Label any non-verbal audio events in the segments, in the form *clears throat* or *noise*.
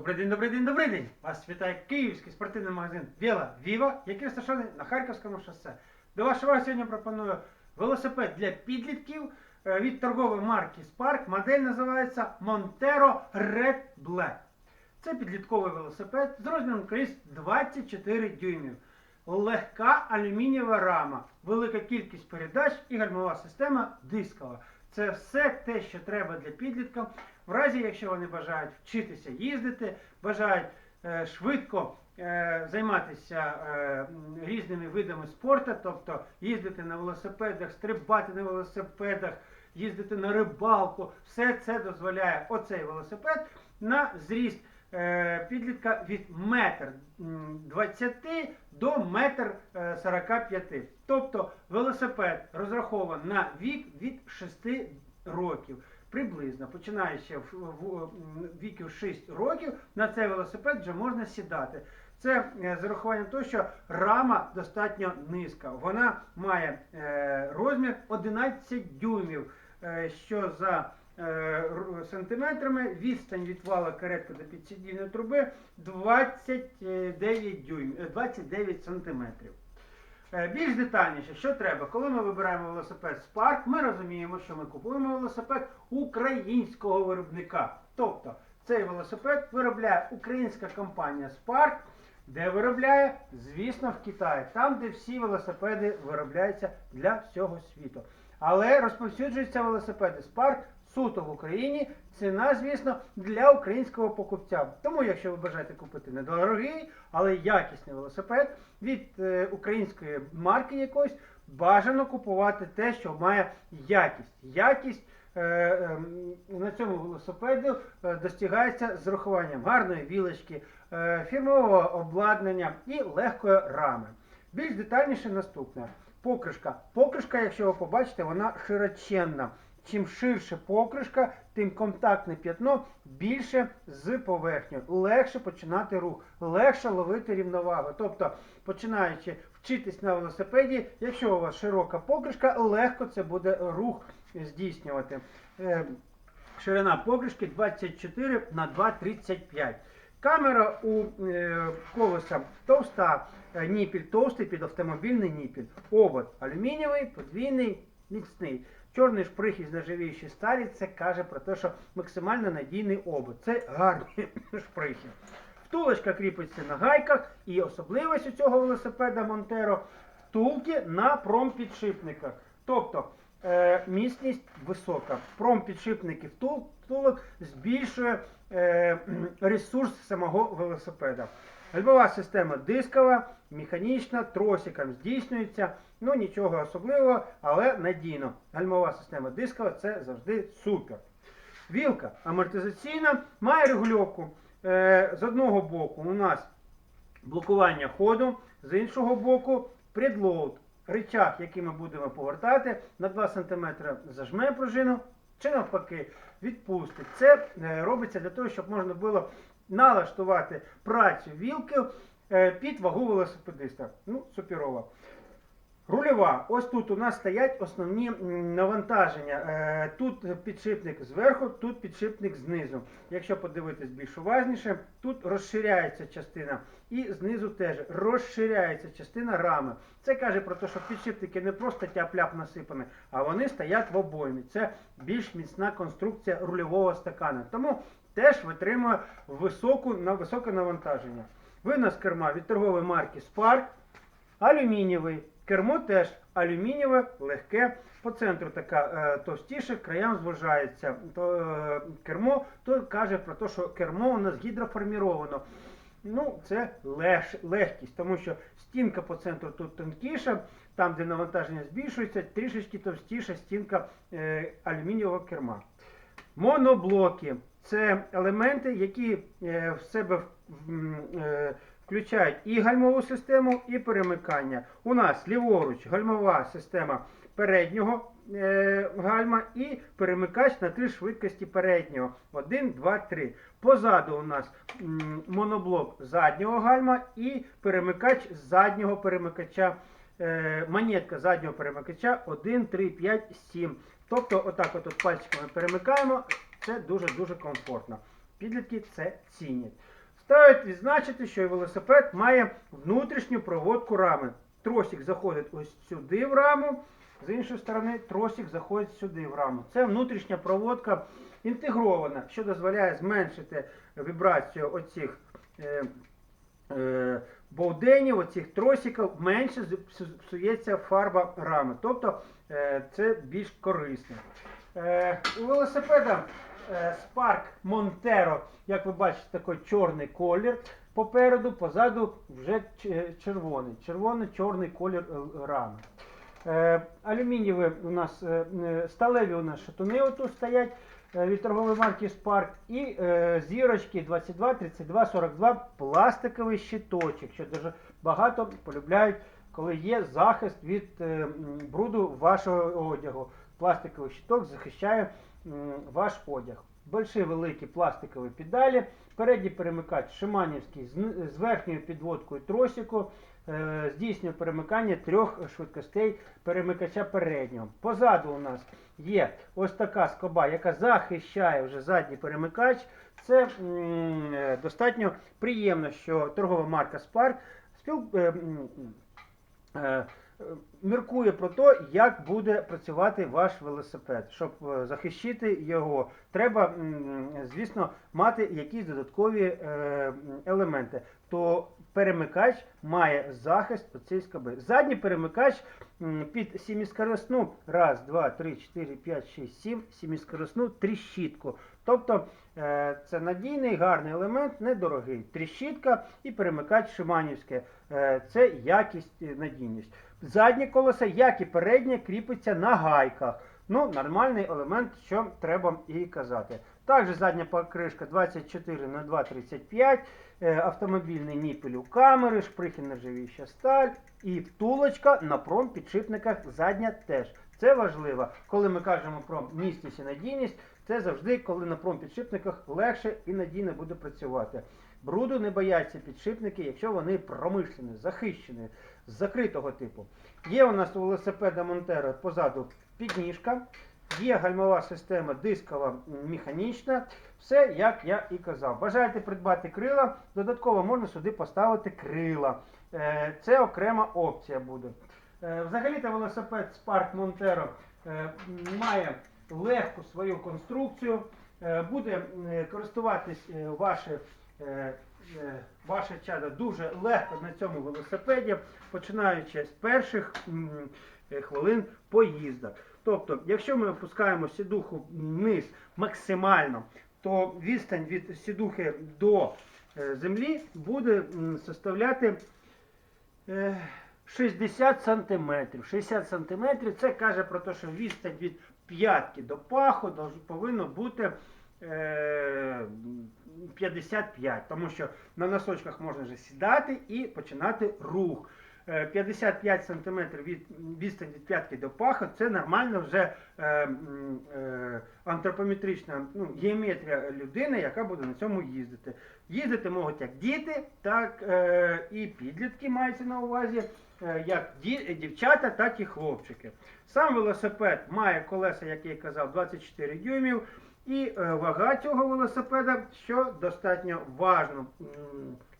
Добрий день, добрий день, добрий день! Вас вітає київський спортивний магазин Віла Віва, який розташований на Харківському шосе. До вашого уваги сьогодні пропоную велосипед для підлітків е, від торгової марки Spark. Модель називається Montero Red Black. Це підлітковий велосипед з розміром коліс 24 дюймів. Легка алюмінієва рама, велика кількість передач і гальмова система дискова. Це все те, що треба для підлітків, в разі, якщо вони бажають вчитися їздити, бажають е, швидко е, займатися е, різними видами спорту, тобто їздити на велосипедах, стрибати на велосипедах, їздити на рибалку. Все це дозволяє оцей велосипед на зріст е, підлітка від метр м, 20 до метр е, 45. Тобто велосипед розрахований на вік від 6 років. Приблизно, починаючи в, віків 6 років, на цей велосипед вже можна сідати. Це е, з урахуванням того, що рама достатньо низька. Вона має е, розмір 11 дюймів, е, що за сантиметрами відстань від вала каретки до підсидільної труби 29 дюйм, е, 29 сантиметрів. Е, Більш детальніше, що треба, коли ми вибираємо велосипед Spark, ми розуміємо, що ми купуємо велосипед українського виробника. Тобто цей велосипед виробляє українська компанія Spark, де виробляє, звісно, в Китаї, там, де всі велосипеди виробляються для всього світу. Але розповсюджуються велосипеди Spark суто в Україні. Ціна, звісно, для українського покупця. Тому, якщо ви бажаєте купити недорогий, але якісний велосипед від е, української марки якоїсь, бажано купувати те, що має якість. Якість е, ем, на цьому велосипеді е, достигається з урахуванням гарної вілочки, фірмового обладнання і легкої рами. Більш детальніше наступне. Покришка. Покришка, якщо ви побачите, вона широченна. Чим ширше покришка, тим контактне п'ятно більше з поверхнею. Легше починати рух, легше ловити рівновагу. Тобто, починаючи вчитись на велосипеді, якщо у вас широка покришка, легко це буде рух здійснювати. Е, Ширина покришки 24 на 2,35. Камера у е, колеса товста, е, ніпіль товстий під автомобільний ніпіль. Обод алюмінієвий, подвійний, міцний. Чорний шприх із нержавіючої сталі це каже про те, що максимально надійний обод. Це гарні *laughs* шприхи. Втулочка кріпиться на гайках і особливість у цього велосипеда Монтеро втулки на промпідшипниках. Тобто е, міцність висока. Промпідшипники втул, втулок збільшує е, *clears throat* ресурс самого велосипеда. Гальмова система дискова, механічна, тросиком здійснюється. Ну нічого особливого, але надійно. Гальмова система дискова це завжди супер. Вілка амортизаційна має регульовку. Е, з одного боку у нас блокування ходу, з іншого боку предлоуд. Рычаг, який ми будемо повертати, на 2 см зажме пружину, чи навпаки відпустить. Це е, робиться для того, щоб можна було налаштувати працю вілки е, під вагу велосипедиста. Ну, суперово. Рульова. Ось тут у нас стоять основні навантаження. Е, Тут підшипник зверху, тут підшипник знизу. Якщо подивитись більш уважніше, тут розширяється частина. І знизу теж розширяється частина рами. Це каже про те, що підшипники не просто тяп-ляп насипані, а вони стоять в обоймі. Це більш міцна конструкція рульового стакана. Тому теж витримує високу, на високе навантаження. Винос керма від торгової марки Spark. Алюмінієвий. Кермо теж алюмінієве, легке. По центру така е, товстіше, краям звужається. То, е, кермо то каже про те, що кермо у нас гідроформіровано. Ну, це леж, легкість, тому що стінка по центру тут тонкіша, там, де навантаження збільшується, трішечки товстіша стінка е, алюмінієвого керма. Моноблоки це елементи, які е, в себе е, включають і гальмову систему, і перемикання. У нас ліворуч гальмова система переднього е, гальма і перемикач на три швидкості переднього. 1, 2, 3. Позаду у нас м, моноблок заднього гальма і перемикач заднього перемикача. Е, монетка заднього перемикача 1, 3, 5, 7. Тобто, отак от, пальчиками перемикаємо, це дуже-дуже комфортно. Підлітки це цінять. Ставить відзначити, що велосипед має внутрішню проводку рами. Тросик заходить ось сюди в раму, з іншої сторони тросик заходить сюди в раму. Це внутрішня проводка інтегрована, що дозволяє зменшити вібрацію оцих е, е, болденів, оцих тросиків, менше псується фарба рами. Тобто е, це більш корисно. Е, у велосипеда Spark Montero, як ви бачите, такий чорний колір. Попереду, позаду вже ч- червоний. Червоно-чорний колір е, рами. Е, алюмінієві у нас е, е, сталеві у нас шатуни отут стоять е, від торгової марки Spark і е, зірочки 22, 32, 42 пластиковий щиточок, що дуже багато полюбляють, коли є захист від е, бруду вашого одягу. Пластиковий щиток захищає ваш одяг. Больші великі пластикові педалі, передній перемикач Шиманівський з, верхньою підводкою тросику, е, здійснює перемикання трьох швидкостей перемикача переднього. Позаду у нас є ось така скоба, яка захищає вже задній перемикач. Це е, достатньо приємно, що торгова марка Spark спіл, е, е, е, міркує про те, як буде працювати ваш велосипед. Щоб е, захищити його, треба, звісно, мати якісь додаткові е, елементи. То перемикач має захист цієї скоби. Задній перемикач під сіміскоросну, раз, два, три, чотири, п'ять, шість, сім, сіміскоросну тріщітку. Тобто е, це надійний, гарний елемент, недорогий. Тріщітка і перемикач Шиманівське. Це якість, надійність. Заднє колесо, як і переднє, кріпиться на гайках. Ну, нормальний елемент, що треба і казати. Також задня покришка 24 на 2,35, е, автомобільний ніпель у камери, шприхи нержавіюча сталь і втулочка на промпідшипниках задня теж. Це важливо, коли ми кажемо про міцність і надійність, це завжди, коли на промпідшипниках легше і надійно буде працювати. Бруду не бояться підшипники, якщо вони промишлені, захищені, закритого типу. Є у нас у велосипеда Монтера позаду підніжка, є гальмова система дискова механічна. Все, як я і казав. Бажаєте придбати крила, додатково можна сюди поставити крила. Е, Це окрема опція буде. Е, Взагалі-то велосипед Spark Montero е, має легку свою конструкцію, буде користуватись ваше, е, ваше чадо дуже легко на цьому велосипеді, починаючи з перших е, хвилин поїздок. Тобто, якщо ми опускаємо сідуху вниз максимально, то відстань від сідухи до е, землі буде составляти е, 60 сантиметрів. 60 сантиметрів це каже про те, що відстань від п'ятки до паху повинно бути 55, тому що на носочках можна вже сідати і починати рух. Е, 55 см від відстань від п'ятки до паха це нормально вже е, е, антропометрична ну, геометрія людини, яка буде на цьому їздити. Їздити можуть як діти, так е, і підлітки мається на увазі, е, як ді, дівчата, так і хлопчики. Сам велосипед має колеса, як я казав, 24 дюймів. І е, вага цього велосипеда, що достатньо важно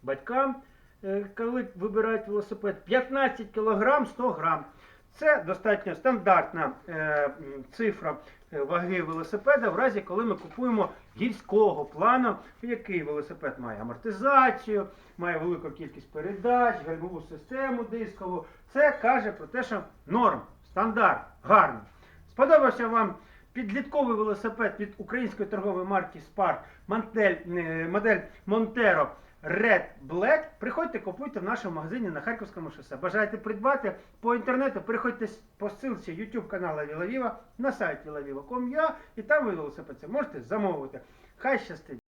батькам, е, коли вибирають велосипед, 15 кг 100 грам. Це достатньо стандартна е, цифра ваги велосипеда в разі, коли ми купуємо гірського плану, який велосипед має амортизацію, має велику кількість передач, гальмову систему дискову. Це каже про те, що норм, стандарт, гарно. Сподобався вам підлітковий велосипед від української торгової марки модель, е, модель Montero Red Black. Приходьте, купуйте в нашому магазині на Харківському шосе. Бажаєте придбати по інтернету, приходьте по ссылці YouTube каналу Вілавіва на сайті vilaviva.com.ua і там ви велосипед можете замовити. Хай щастить!